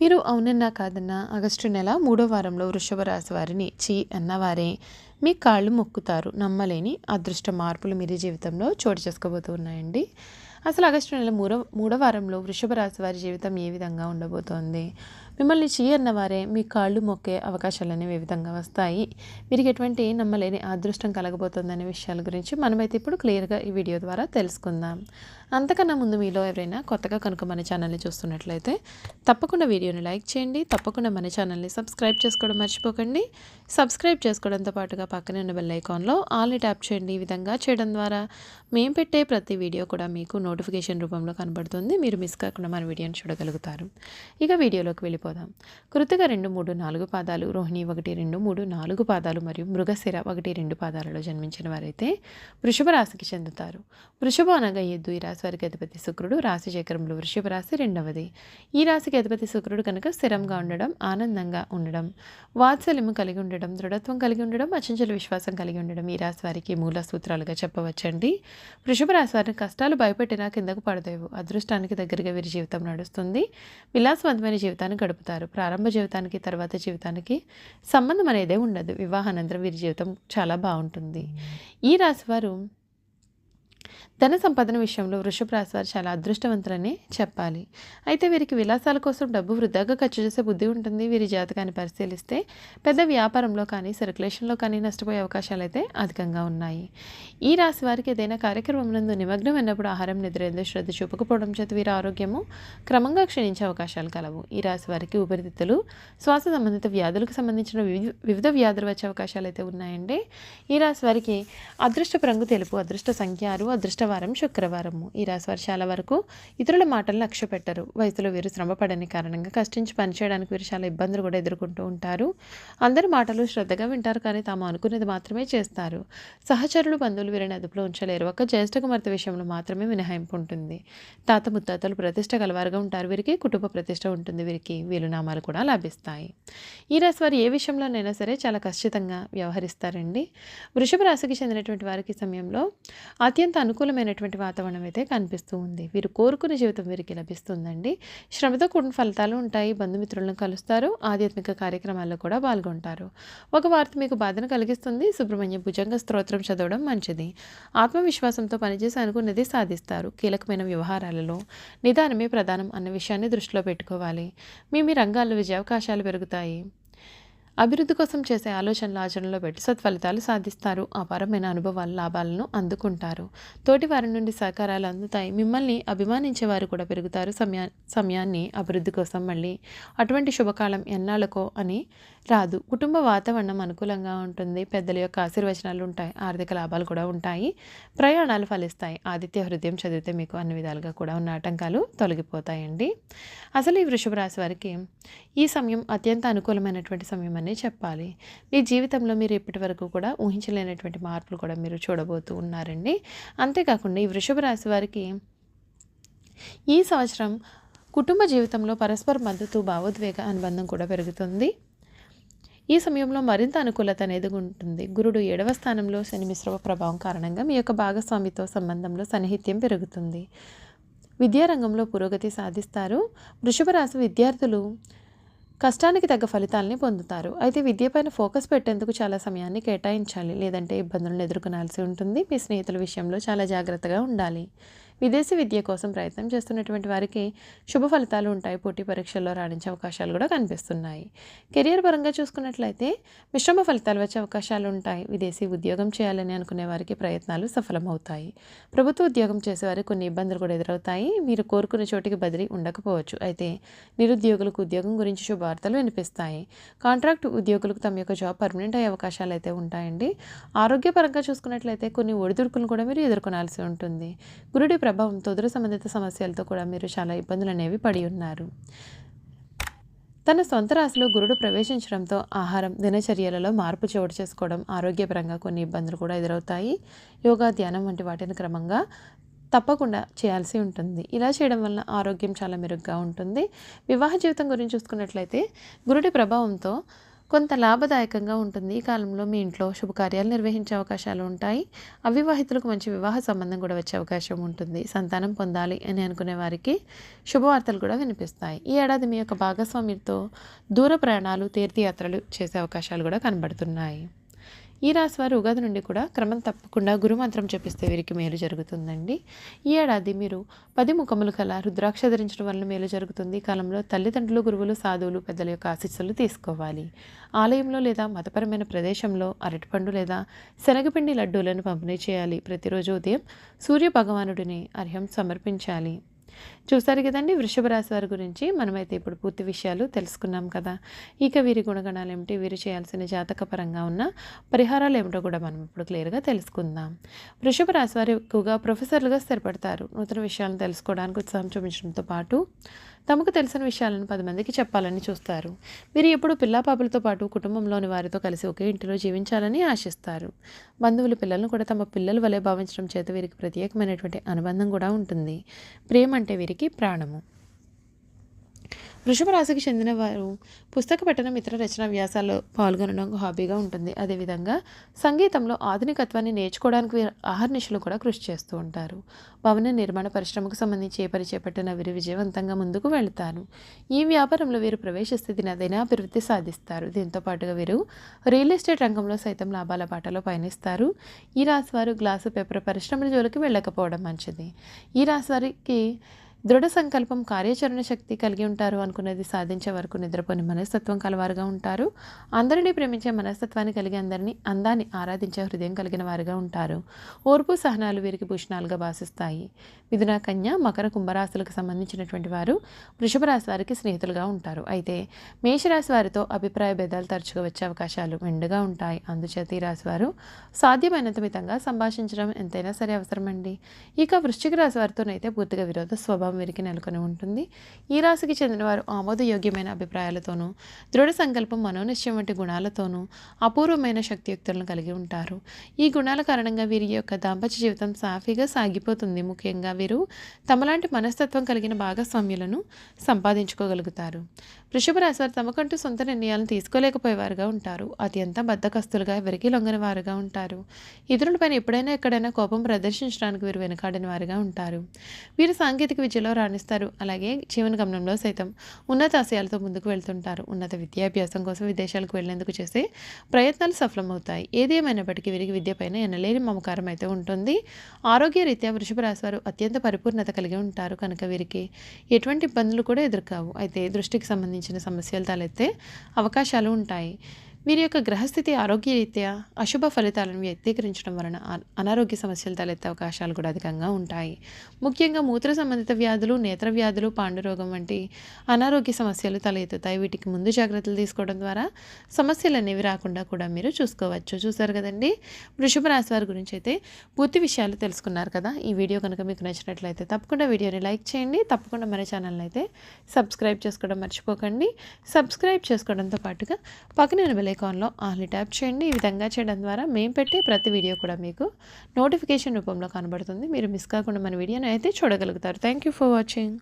మీరు అవునన్నా కాదన్నా ఆగస్టు నెల మూడో వారంలో వృషభ రాశి వారిని చీ అన్నవారే. మీ కాళ్ళు మొక్కుతారు నమ్మలేని అదృష్ట మార్పులు మీరు జీవితంలో చోటు చేసుకోబోతూ ఉన్నాయండి. అసలు ఆగస్టు నెల మూడో మూడో వారంలో వృషభ రాశి వారి జీవితం ఏ విధంగా ఉండబోతోంది? మిమ్మల్ని చీ అన్నవారే మీ కాళ్ళు మొక్కే అవకాశాలు అనేవి ఏ విధంగా వస్తాయి. మీరు ఎటువంటి నమ్మలేని అదృష్టం కలగబోతుందనే విషయాల గురించి మనమైతే ఇప్పుడు క్లియర్గా ఈ వీడియో ద్వారా తెలుసుకుందాం. అంతకన్నా ముందు మీలో ఎవరైనా కొత్తగా కనుక మన ఛానల్ని చూస్తున్నట్లయితే తప్పకుండా వీడియోని లైక్ చేయండి. తప్పకుండా మన ఛానల్ని సబ్స్క్రైబ్ చేసుకోవడం మర్చిపోకండి. సబ్స్క్రైబ్ చేసుకోవడంతో పాటుగా పక్కనే ఉన్న బెల్ ఐకాన్లో ఆల్ని ట్యాప్ చేయండి. ఈ విధంగా చేయడం ద్వారా మేము పెట్టే ప్రతి వీడియో కూడా మీకు నోటిఫికేషన్ రూపంలో కనబడుతుంది. మీరు మిస్ కాకుండా మన వీడియోని చూడగలుగుతారు. ఇక వీడియోలోకి వెళ్ళిపోదాం కృతిక రెండు మూడు నాలుగు పాదాలు రోహిణి ఒకటి రెండు మూడు నాలుగు పాదాలు మరియు మృగశిర ఒకటి రెండు పాదాలలో జన్మించిన వారైతే వృషభ రాశికి చెందుతారు. వృషభ అనగా ఎద్దు. ఈ రాశి వారికి అధిపతి శుక్రుడు. రాశి చక్రంలో వృషభ రాశి రెండవది. ఈ రాశికి అధిపతి శుక్రుడు కనుక స్థిరంగా ఉండడం ఆనందంగా ఉండడం వాత్సల్యము కలిగి ఉండడం దృఢత్వం కలిగి ఉండడం అచంచల విశ్వాసం కలిగి ఉండడం ఈ రాశి వారికి మూల సూత్రాలుగా చెప్పవచ్చండి. వృషభ రాశి వారిని కష్టాలు భయపెట్టినా కిందకు పడదేవు. అదృష్టానికి దగ్గరగా వీరి జీవితం నడుస్తుంది. విలాసవంతమైన జీవితాన్ని గడుపు గడుపుతారు ప్రారంభ జీవితానికి తర్వాత జీవితానికి సంబంధం అనేదే ఉండదు. వివాహానంతరం వీరి జీవితం చాలా బాగుంటుంది. ఈ రాశి వారు ధన సంపాదన విషయంలో వృషభ రాశి వారు చాలా అదృష్టవంతులనే చెప్పాలి. అయితే వీరికి విలాసాల కోసం డబ్బు వృధాగా ఖర్చు చేసే బుద్ధి ఉంటుంది. వీరి జాతకాన్ని పరిశీలిస్తే పెద్ద వ్యాపారంలో కానీ సర్క్యులేషన్లో కానీ నష్టపోయే అవకాశాలు అయితే అధికంగా ఉన్నాయి. ఈ రాశి వారికి ఏదైనా కార్యక్రమం నందు నిమగ్నం అయినప్పుడు ఆహారం నిద్రేందు శ్రద్ధ చూపకపోవడం చేత వీరి ఆరోగ్యము క్రమంగా క్షీణించే అవకాశాలు కలవు. ఈ రాశి వారికి ఊపిరితిత్తులు శ్వాస సంబంధిత వ్యాధులకు సంబంధించిన వివిధ వివిధ వ్యాధులు వచ్చే అవకాశాలు అయితే ఉన్నాయండి. ఈ రాశి వారికి అదృష్ట రంగు తెలుపు అదృష్ట సంఖ్య ఆరు అదృష్ట వారం శుక్రవారము ఈ రాశి వారు చాలా వరకు ఇతరుల మాటలు లక్ష్య పెట్టరు వయసులో వీరు శ్రమ పడని కారణంగా కష్టించి పనిచేయడానికి వీరు చాలా ఇబ్బందులు కూడా ఎదుర్కొంటూ ఉంటారు. అందరి మాటలు శ్రద్ధగా వింటారు కానీ తాము అనుకునేది మాత్రమే చేస్తారు. సహచరులు బంధువులు వీరిని అదుపులో ఉంచలేరు. ఒక జ్యేష్ఠ కుమార్తె విషయంలో మాత్రమే మినహాయింపు ఉంటుంది. తాత ముత్తాతలు ప్రతిష్ట గలవారుగా ఉంటారు. వీరికి కుటుంబ ప్రతిష్ట ఉంటుంది. వీరికి వీలునామాలు కూడా లభిస్తాయి. ఈ రాశి వారు ఏ విషయంలోనైనా సరే చాలా ఖచ్చితంగా వ్యవహరిస్తారండి. వృషభ రాశికి చెందినటువంటి వారికి సమయంలో అత్యంత అనుకూలమైన అనుకూలమైనటువంటి వాతావరణం అయితే కనిపిస్తూ ఉంది. వీరు కోరుకునే జీవితం వీరికి లభిస్తుందండి. శ్రమతో కూడిన ఫలితాలు ఉంటాయి. బంధుమిత్రులను కలుస్తారు. ఆధ్యాత్మిక కార్యక్రమాల్లో కూడా పాల్గొంటారు. ఒక వార్త మీకు బాధను కలిగిస్తుంది. సుబ్రహ్మణ్య భుజంగ స్తోత్రం చదవడం మంచిది. ఆత్మవిశ్వాసంతో పనిచేసి అనుకున్నది సాధిస్తారు. కీలకమైన వ్యవహారాలలో నిదానమే ప్రధానం అన్న విషయాన్ని దృష్టిలో పెట్టుకోవాలి. మీ మీ రంగాల్లో విజయావకాశాలు పెరుగుతాయి. అభివృద్ధి కోసం చేసే ఆలోచనలు ఆచరణలో పెట్టి సత్ఫలితాలు సాధిస్తారు. అపారమైన అనుభవాలు లాభాలను అందుకుంటారు. తోటి వారి నుండి సహకారాలు అందుతాయి. మిమ్మల్ని అభిమానించే వారు కూడా పెరుగుతారు. సమయా సమయాన్ని అభివృద్ధి కోసం మళ్ళీ అటువంటి శుభకాలం ఎన్నాళ్ళకో అని రాదు. కుటుంబ వాతావరణం అనుకూలంగా ఉంటుంది. పెద్దల యొక్క ఆశీర్వచనాలు ఉంటాయి. ఆర్థిక లాభాలు కూడా ఉంటాయి. ప్రయాణాలు ఫలిస్తాయి. ఆదిత్య హృదయం చదివితే మీకు అన్ని విధాలుగా కూడా ఉన్న ఆటంకాలు తొలగిపోతాయండి. అసలు ఈ వృషభ రాశి వారికి ఈ సమయం అత్యంత అనుకూలమైనటువంటి సమయం అని చెప్పాలి. మీ జీవితంలో మీరు ఇప్పటి వరకు కూడా ఊహించలేనటువంటి మార్పులు కూడా మీరు చూడబోతూ ఉన్నారండి. అంతేకాకుండా ఈ వృషభ రాశి వారికి ఈ సంవత్సరం కుటుంబ జీవితంలో పరస్పర మద్దతు భావోద్వేగ అనుబంధం కూడా పెరుగుతుంది. ఈ సమయంలో మరింత అనుకూలత అనేది ఉంటుంది. గురుడు ఏడవ స్థానంలో శని మిశ్రమ ప్రభావం కారణంగా మీ యొక్క భాగస్వామితో సంబంధంలో సన్నిహిత్యం పెరుగుతుంది. విద్యారంగంలో పురోగతి సాధిస్తారు. వృషభ రాశి విద్యార్థులు కష్టానికి తగ్గ ఫలితాలని పొందుతారు. అయితే విద్యపైన ఫోకస్ పెట్టేందుకు చాలా సమయాన్ని కేటాయించాలి. లేదంటే ఇబ్బందులను ఎదుర్కొనాల్సి ఉంటుంది. మీ స్నేహితుల విషయంలో చాలా జాగ్రత్తగా ఉండాలి. విదేశీ విద్య కోసం ప్రయత్నం చేస్తున్నటువంటి వారికి శుభ ఫలితాలు ఉంటాయి. పోటీ పరీక్షల్లో రాణించే అవకాశాలు కూడా కనిపిస్తున్నాయి. కెరియర్ పరంగా చూసుకున్నట్లయితే మిశ్రమ ఫలితాలు వచ్చే అవకాశాలు ఉంటాయి. విదేశీ ఉద్యోగం చేయాలని అనుకునే వారికి ప్రయత్నాలు సఫలమవుతాయి. ప్రభుత్వ ఉద్యోగం చేసేవారికి కొన్ని ఇబ్బందులు కూడా ఎదురవుతాయి. మీరు కోరుకున్న చోటికి బదిలీ ఉండకపోవచ్చు. అయితే నిరుద్యోగులకు ఉద్యోగం గురించి శుభవార్తలు వినిపిస్తాయి. కాంట్రాక్ట్ ఉద్యోగులకు తమ యొక్క జాబ్ పర్మనెంట్ అయ్యే అవకాశాలు అయితే ఉంటాయండి. ఆరోగ్యపరంగా చూసుకున్నట్లయితే కొన్ని ఒడిదుడుకులను కూడా మీరు ఎదుర్కొనాల్సి ఉంటుంది. గురుడి ప్రభావంతో ఉదర సంబంధిత సమస్యలతో కూడా మీరు చాలా ఇబ్బందులు అనేవి పడి ఉన్నారు. తన సొంత రాశిలో గురుడు ప్రవేశించడంతో ఆహారం దినచర్యలలో మార్పు చోటు చేసుకోవడం ఆరోగ్యపరంగా కొన్ని ఇబ్బందులు కూడా ఎదురవుతాయి. యోగా ధ్యానం వంటి వాటిని క్రమంగా తప్పకుండా చేయాల్సి ఉంటుంది. ఇలా చేయడం వల్ల ఆరోగ్యం చాలా మెరుగ్గా ఉంటుంది. వివాహ జీవితం గురించి చూసుకున్నట్లయితే గురుడి ప్రభావంతో కొంత లాభదాయకంగా ఉంటుంది. ఈ కాలంలో మీ ఇంట్లో శుభకార్యాలు నిర్వహించే అవకాశాలు ఉంటాయి. అవివాహితులకు మంచి వివాహ సంబంధం కూడా వచ్చే అవకాశం ఉంటుంది. సంతానం పొందాలి అని అనుకునే వారికి శుభవార్తలు కూడా వినిపిస్తాయి. ఈ ఏడాది మీ యొక్క భాగస్వామితో దూర ప్రయాణాలు తీర్థయాత్రలు చేసే అవకాశాలు కూడా కనబడుతున్నాయి. ఈ రాశి వారు ఉగాది నుండి కూడా క్రమం తప్పకుండా గురుమంత్రం చెప్పిస్తే వీరికి మేలు జరుగుతుందండి. ఈ ఏడాది మీరు పది ముఖములు కల రుద్రాక్ష ధరించడం వలన మేలు జరుగుతుంది. కాలంలో తల్లిదండ్రులు గురువులు సాధువులు పెద్దల యొక్క ఆశీస్సులు తీసుకోవాలి. ఆలయంలో లేదా మతపరమైన ప్రదేశంలో అరటిపండు లేదా శనగపిండి లడ్డూలను పంపిణీ చేయాలి. ప్రతిరోజు ఉదయం సూర్య భగవానుడిని అర్హం సమర్పించాలి. చూసారు కదండి వృషభ రాశి వారి గురించి మనమైతే ఇప్పుడు పూర్తి విషయాలు తెలుసుకున్నాం కదా. ఇక వీరి గుణగణాలు ఏమిటి? వీరు చేయాల్సిన జాతక పరంగా ఉన్న పరిహారాలు ఏమిటో కూడా మనం ఇప్పుడు క్లియర్గా తెలుసుకుందాం. వృషభ రాశి వారు ఎక్కువగా ప్రొఫెసర్లుగా స్థిరపడతారు. నూతన విషయాలను తెలుసుకోవడానికి ఉత్సాహం చూపించడంతో పాటు తమకు తెలిసిన విషయాలను పది మందికి చెప్పాలని చూస్తారు. వీరు ఎప్పుడు పిల్లాపాపులతో పాటు కుటుంబంలోని వారితో కలిసి ఒకే ఇంటిలో జీవించాలని ఆశిస్తారు. బంధువులు పిల్లలను కూడా తమ పిల్లల వలె భావించడం చేత వీరికి ప్రత్యేకమైనటువంటి అనుబంధం కూడా ఉంటుంది. ప్రేమ అంటే వీరికి ప్రాణము. వృషభ రాశికి చెందిన వారు పుస్తక పఠనం ఇతర రచన వ్యాసాల్లో పాల్గొనడం హాబీగా ఉంటుంది. అదేవిధంగా సంగీతంలో ఆధునికత్వాన్ని నేర్చుకోవడానికి వీరు ఆహర్నిశలు కూడా కృషి చేస్తూ ఉంటారు. భవన నిర్మాణ పరిశ్రమకు సంబంధించి ఏ పని చేపట్టిన వీరు విజయవంతంగా ముందుకు వెళతారు. ఈ వ్యాపారంలో వీరు ప్రవేశిస్తే అదైనా అభివృద్ధి సాధిస్తారు. దీంతో పాటుగా వీరు రియల్ ఎస్టేట్ రంగంలో సైతం లాభాల బాటలో పయనిస్తారు. ఈ రాశి వారు గ్లాసు పేపర్ పరిశ్రమల జోలికి వెళ్ళకపోవడం మంచిది. ఈ రాశి వారికి దృఢ సంకల్పం కార్యాచరణ శక్తి కలిగి ఉంటారు అనుకున్నది సాధించే వరకు నిద్రపోని మనస్తత్వం కలవారుగా ఉంటారు. అందరినీ ప్రేమించే మనస్తత్వాన్ని కలిగి అందరినీ అందాన్ని ఆరాధించే హృదయం కలిగిన వారుగా ఉంటారు. ఓర్పు సహనాలు వీరికి భూషణాలుగా భాషిస్తాయి మిథున కన్య మకర కుంభరాశులకు సంబంధించినటువంటి వారు వృషభ రాశి వారికి స్నేహితులుగా ఉంటారు. అయితే మేషరాశి వారితో అభిప్రాయ భేదాలు తరచుగా వచ్చే అవకాశాలు మెండుగా ఉంటాయి. అందుచేత ఈ రాశి వారు సాధ్యమైనంత మితంగా సంభాషించడం ఎంతైనా సరే అవసరమండి. ఇక వృశ్చిక రాశి వారితోనైతే పూర్తిగా విరోధ స్వభావం వీరికి నెలకొని ఉంటుంది. ఈ రాశికి చెందినవారు ఆమోదయోగ్యమైన అభిప్రాయాలతోనూ దృఢ సంకల్పం మనోనిశ్చయం వంటి గుణాలతోనూ అపూర్వమైన శక్తియుక్తులను కలిగి ఉంటారు. ఈ గుణాల కారణంగా వీరి యొక్క దాంపత్య జీవితం సాఫీగా సాగిపోతుంది. ముఖ్యంగా వీరు తమలాంటి మనస్తత్వం కలిగిన భాగస్వామ్యులను సంపాదించుకోగలుగుతారు. వృషభ రాశి వారు తమకంటూ సొంత నిర్ణయాలను తీసుకోలేకపోయేవారుగా ఉంటారు. అత్యంత బద్దకస్తులుగా ఎవరికి లొంగని వారుగా ఉంటారు. ఇతరులపైన ఎప్పుడైనా ఎక్కడైనా కోపం ప్రదర్శించడానికి వీరు వెనుకాడిన వారుగా ఉంటారు. వీరు సాంకేతిక విద్యలో రాణిస్తారు. అలాగే జీవన గమనంలో సైతం ఉన్నత ఆశయాలతో ముందుకు వెళ్తుంటారు. ఉన్నత విద్యాభ్యాసం కోసం విదేశాలకు వెళ్ళేందుకు చేసే ప్రయత్నాలు సఫలమవుతాయి. ఏది ఏమైనప్పటికీ వీరికి విద్యపైన ఎనలేని మమకారం అయితే ఉంటుంది. ఆరోగ్య రీత్యా వృషభ రాశి వారు అత్యంత పరిపూర్ణత కలిగి ఉంటారు. కనుక వీరికి ఎటువంటి ఇబ్బందులు కూడా ఎదుర్కావు. అయితే దృష్టికి సంబంధించిన సమస్యలు తలెత్తే అవకాశాలు ఉంటాయి. వీరి యొక్క గ్రహస్థితి ఆరోగ్యరీత్యా అశుభ ఫలితాలను వ్యక్తీకరించడం వలన అనారోగ్య సమస్యలు తలెత్తే అవకాశాలు కూడా అధికంగా ఉంటాయి. ముఖ్యంగా మూత్ర సంబంధిత వ్యాధులు నేత్ర వ్యాధులు పాండురోగం వంటి అనారోగ్య సమస్యలు తలెత్తుతాయి. వీటికి ముందు జాగ్రత్తలు తీసుకోవడం ద్వారా సమస్యలు అనేవి రాకుండా కూడా మీరు చూసుకోవచ్చు. చూసారు కదండి? వృషభ రాశి వారి గురించి అయితే పూర్తి విషయాలు తెలుసుకున్నారు కదా. ఈ వీడియో కనుక మీకు నచ్చినట్లయితే తప్పకుండా వీడియోని లైక్ చేయండి. తప్పకుండా మన ఛానల్ని అయితే సబ్స్క్రైబ్ చేసుకోవడం మర్చిపోకండి. సబ్స్క్రైబ్ చేసుకోవడంతో పాటుగా పక్కన బెల్ ఐకాన్లో ఆల్ని ట్యాప్ చేయండి. ఈ విధంగా చేయడం ద్వారా మేము పెట్టే ప్రతి వీడియో కూడా మీకు నోటిఫికేషన్ రూపంలో కనబడుతుంది. మీరు మిస్ కాకుండా మన వీడియోని అయితే చూడగలుగుతారు. Thank you for watching